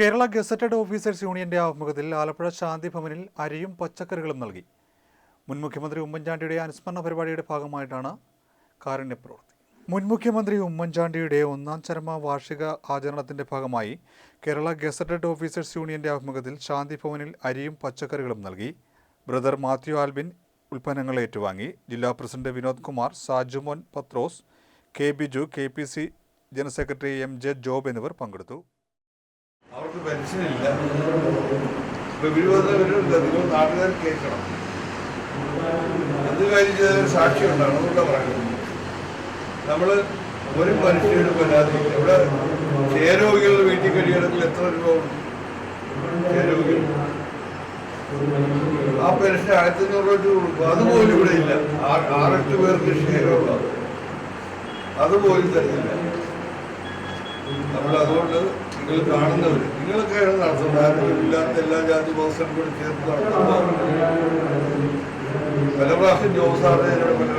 Kerala gazetted officers യൂണിയന്റെ ആഭിമുഖ്യത്തിൽ ആലപ്പുഴ ശാന്തി ഭവനിൽ അരിയും പച്ചക്കറികളും നൽകി. മുൻ മുഖ്യമന്ത്രി ഉമ്മൻചാണ്ടിയുടെ അനുസ്മരണ പരിപാടിയുടെ ഭാഗമായിട്ടാണ് കാരുണ്യ പ്രവൃത്തി. മുൻ മുഖ്യമന്ത്രി ഉമ്മൻചാണ്ടിയുടെ ഒന്നാം ചരമ വാർഷിക ആചരണത്തിന്റെ ഭാഗമായി കേരള ഗസറ്റഡ് ഓഫീസേഴ്സ് യൂണിയന്റെ ആഭിമുഖ്യത്തിൽ ശാന്തി ഭവനിൽ അരിയും പച്ചക്കറികളും നൽകി. ബ്രദർ മാത്യു ആൽബിൻ ഉൽപ്പന്നങ്ങൾ ഏറ്റുവാങ്ങി. ജില്ലാ president Vinod Kumar Sajumon Pathros K Biju K P C general secretary M J Job എന്നിവർ പങ്കെടുത്തു. അവർക്ക് പെൻഷനില്ല ഇവരുണ്ട് നിങ്ങൾ നാട്ടുകാർ കേൾക്കണം. എന്ത് കാര്യം സാക്ഷി ഉണ്ടാണ് അതുകൊണ്ടാണ് പറയുന്നത് നമ്മൾ ഒരു മനുഷ്യരുടെ പരാതി ഇവിടെ ക്ഷയരോഗികളുടെ വീട്ടിൽ കഴിയണമെങ്കിൽ എത്ര രൂപ ക്ഷയരോഗികൾ. ആ പെൻഷൻ ആയിരത്തി അഞ്ഞൂറ് രൂപ കൊടുക്കും അതുപോലും ഇവിടെ ഇല്ല. ആറെട്ട് പേർക്ക് ക്ഷയരോഗം അതുപോലും തരുന്നില്ല. നമ്മൾ അതുകൊണ്ട് നിങ്ങൾ കാണുന്നവർ നിങ്ങളൊക്കെ ഇല്ലാത്ത എല്ലാ ജാതി ബോക്സും കൂടി ചേർത്ത് നടത്തുന്ന പല പ്രാവശ്യം തിരക്കാം